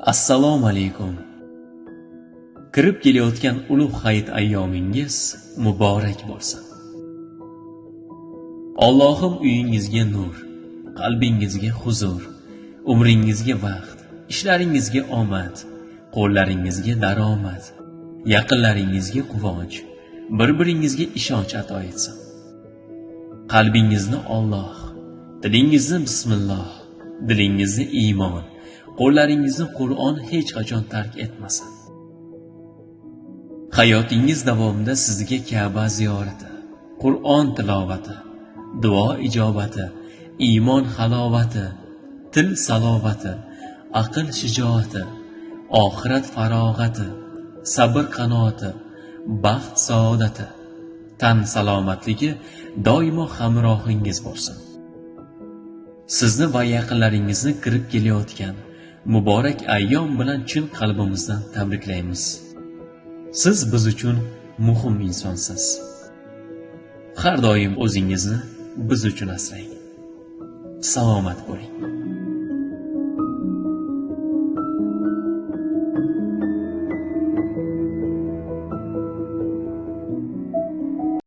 assalomu alaykum. Kirib kelayotgan ulug' hayit ayyomingiz muborak bo'lsin. Allohim uyingizga nur qalbingizga huzur umringizga vaqt ishlaringizga omad qo'llaringizga daromad yaqinlaringizga quvonch bir biringizga ishonch ato etsin. Qalbingizni olloh tilingizni bismilloh dilingizni iymon qo'llaringizni qur'on hech qachon tark etmasin. Hayotingiz davomida sizga kaba ziyorati qur'on tilovati duo ijobati iymon halovati til salovati aql shijoati oxirat farog'ati sabr qanoati baxt saodati tan salomatligi doimo hamrohingiz bo'lsin. Sizni va yaqinlaringizni kirib kelayotgan muborak ayyom bilan chin qalbimizdan tabriklaymiz. Siz biz uchun muhim insonsiz. Har doim o'zingizni biz uchun asrang. Salomat bo'ling.